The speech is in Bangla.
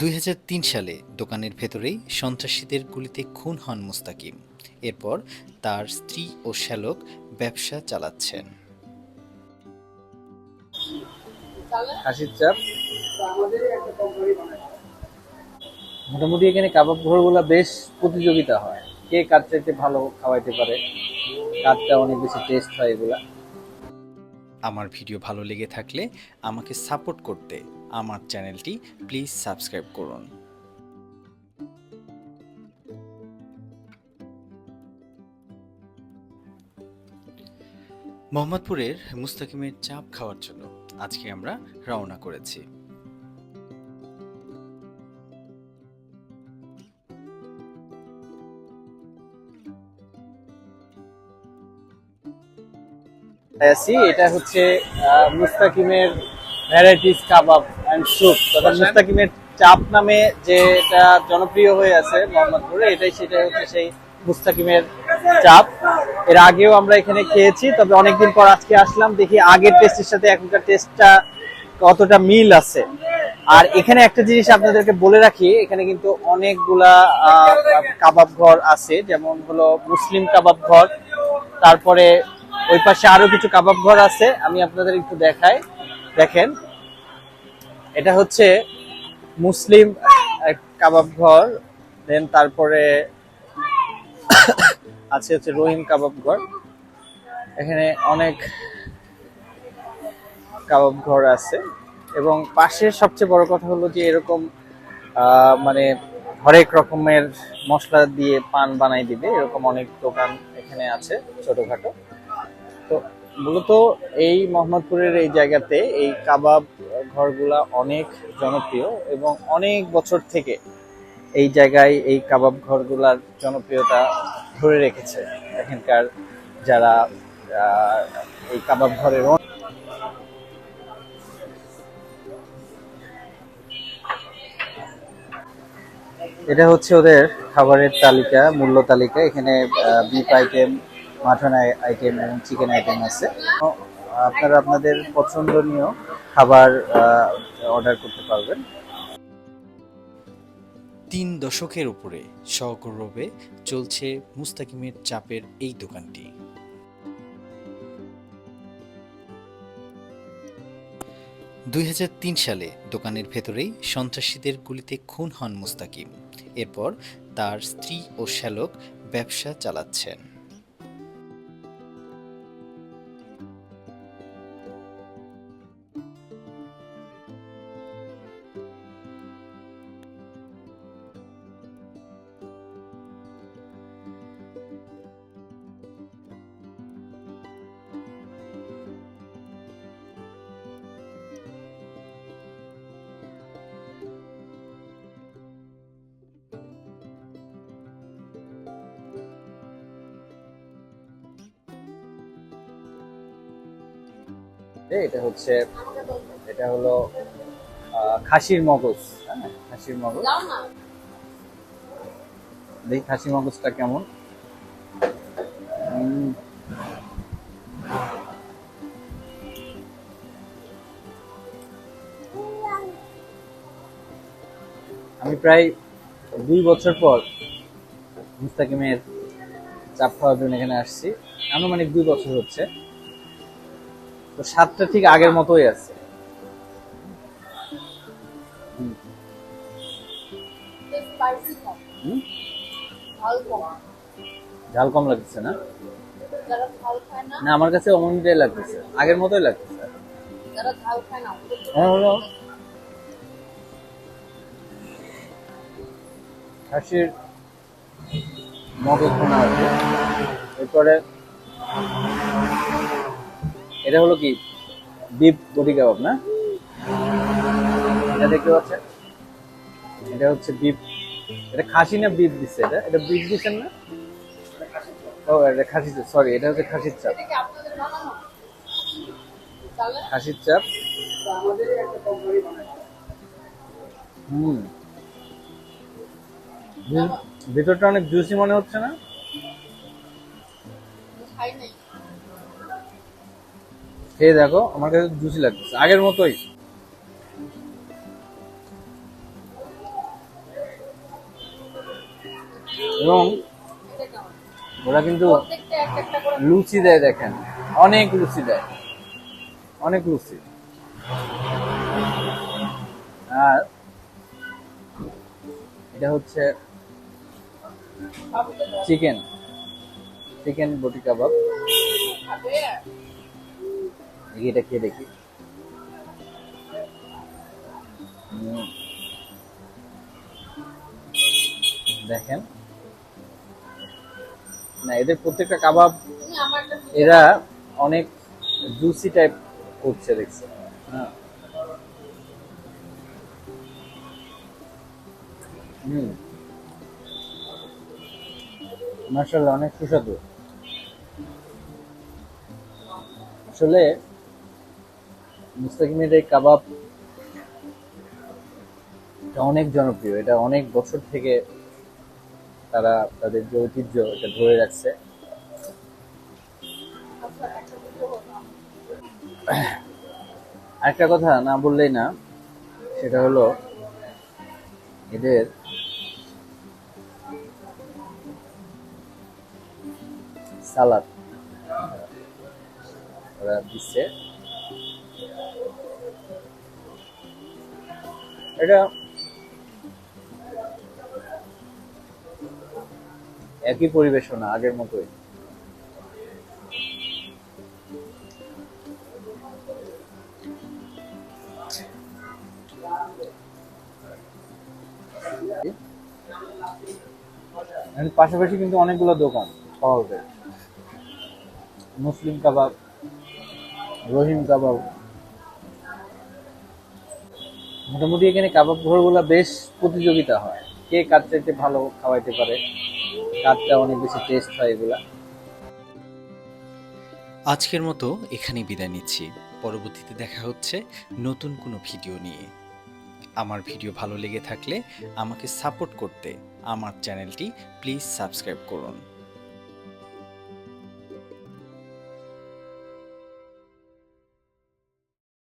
দুই হাজার তিন সালে দোকানের ভেতরেই সন্ত্রাসীদের গুলিতে খুন হন মুস্তাকিম। এরপর তার স্ত্রী ও শ্যালক ব্যবসা চালাচ্ছেন। চাপ? মোটামুটি এখানে কাবাব ঘরগুলো বেশ প্রতিযোগিতা হয়। কে কার চাইতে ভালো খাওয়াইতে পারে? কারটা অনেক বেশি টেস্ট হয় এগুলা। আমার ভিডিও ভালো লেগে থাকলে আমাকে সাপোর্ট করতে আমার চ্যানেলটি প্লিজ সাবস্ক্রাইব করুন। মোহাম্মদপুরের মুস্তাকিমের চাপ খাওয়ার জন্য আজকে আমরা রওনা করেছি। এটা হচ্ছে মুস্তাকিমের ভ্যারাইটিস কাবাব অ্যান্ড স্যুপ তথা মুস্তাকিমের চাপ নামে যে এটা জনপ্রিয় হয়ে আছে মোহাম্মদপুরে এটাই সেটা হচ্ছে সেই মুস্তাকিমের চাপ। এর আগেও আমরা এখানে খেয়েছি তবে অনেকদিন পর আজকে আসলাম দেখি আগের টেস্টের সাথে এখনকার টেস্টটা কতটা মিল আছে। আর এখানে একটা জিনিস আপনাদেরকে বলে রাখি এখানে কিন্তু অনেকগুলা কাবাব ঘর আছে যেমন হলো মুসলিম কাবাব ঘর। তারপরে ওই পাশে আরও কিছু কাবাব ঘর আছে আমি আপনাদের একটু দেখাই। দেখেন, এটা হচ্ছে মুসলিম কাবাব ঘর দেন তারপরে আছে হচ্ছে রহিম কাবাব ঘর। এখানে অনেক কাবাব ঘর আছে। এবং পাশের সবচেয়ে বড় কথা হলো যে এরকম মানে হরেক রকমের মশলা দিয়ে পান বানাই দিবে। এরকম অনেক দোকান এখানে আছে ছোটখাটো। তো মূলত এই মোহাম্মদপুরের এই জায়গাতে এই কাবাব ঘরগুলা অনেক জনপ্রিয় এবং অনেক বছর থেকে এই জায়গায় এই কাবাব ঘরগুলার জনপ্রিয়তা ধরে রেখেছে এখানকার যারা এই কাবাব ঘরের এটা হচ্ছে ওদের খাবারের তালিকা, মূল্য তালিকা। এখানে বিফ আইটেম মাটন আইটেম এবং চিকেন আইটেম আছে। আপনারা আপনাদের পছন্দনীয় খাবার অর্ডার করতে পারবেন। তিন দশকের উপরে সগৌরবে চলছে মুস্তাকিমের চাপের এই দোকানটি। দুই হাজার তিন সালে দোকানের ভেতরেই সন্ত্রাসীদের গুলিতে খুন হন মুস্তাকিম। এরপর তার স্ত্রী ও শ্যালক ব্যবসা চালাচ্ছেন। এটা হচ্ছে, এটা হলো খাসির মগজ হ্যাঁ খাসির মগজ। দেখি খাসির মগজটা কেমন। আমি প্রায় দুই বছর পর মুস্তাকিমের চাপ খাওয়ার জন্য এখানে আসছি। আনুমানিক দুই বছর হচ্ছে। তো স্বাদটা ঠিক আগের মতোই আছে। ঝাল কম লাগছে না? না, আমার কাছে অমনটাই লাগতেছে। আগের মতোই লাগতেছে। হ্যাঁ খাসির মগজ ভুনা আছে। এরপরে এটা হলো কি? বিফ বডি কাবাব না? এটা দেখতে পাচ্ছেন? এটা হচ্ছে বিফ এটা খাসি না বিফ দিচ্ছে? এটা এটা বিফ দিচ্ছেন না? ও, এটা খাসি সরি এটা হচ্ছে খাসির চাপ। খাসির চাপ। হুম। ভিতরটা অনেক জুসি মনে হচ্ছে না? খাই নাই। খেয়ে দেখো, আমার কাছে জুসি লাগতেছে। আগের মতোই। এবং ওরা কিন্তু লুচি দেয়, দেখেন। অনেক লুচি দেয়। অনেক লুচি। আর এটা হচ্ছে চিকেন। চিকেন বটি কাবাব। এটা খেয়ে দেখি। দেখেন। না, এদের প্রত্যেকটা কাবাব, এরা অনেক জুসি টাইপ করছে দেখছে হ্যাঁ। অনেক সুস্বাদু। আসলে মুস্তাকিমের এই কাবাব এটা অনেক জনপ্রিয়। এটা অনেক বছর থেকে তারা তাদের যে ঐতিহ্য, এটা ধরে রাখছে। একটা কথা না বললেই না, সেটা হলো এদের সালাদ। দিচ্ছে। এটা একই পরিবেশনা আগের মতোই। পাশাপাশি কিন্তু অনেকগুলো দোকান পাওয়া যায়। মুসলিম কাবাব, রহিম কাবাব মোটামুটি এখানে কাবাব ঘরগুলো বেশ প্রতিযোগিতা হয়। কে কার চাইতে ভালো খাওয়াইতে পারে, কারটা অনেক বেশি টেস্ট হয় এগুলা। আজকের মতো এখানেই বিদায় নিচ্ছি। পরবর্তীতে দেখা হচ্ছে নতুন কোনো ভিডিও নিয়ে। আমার ভিডিও ভালো লেগে থাকলে আমাকে সাপোর্ট করতে আমার চ্যানেলটি প্লিজ সাবস্ক্রাইব করুন।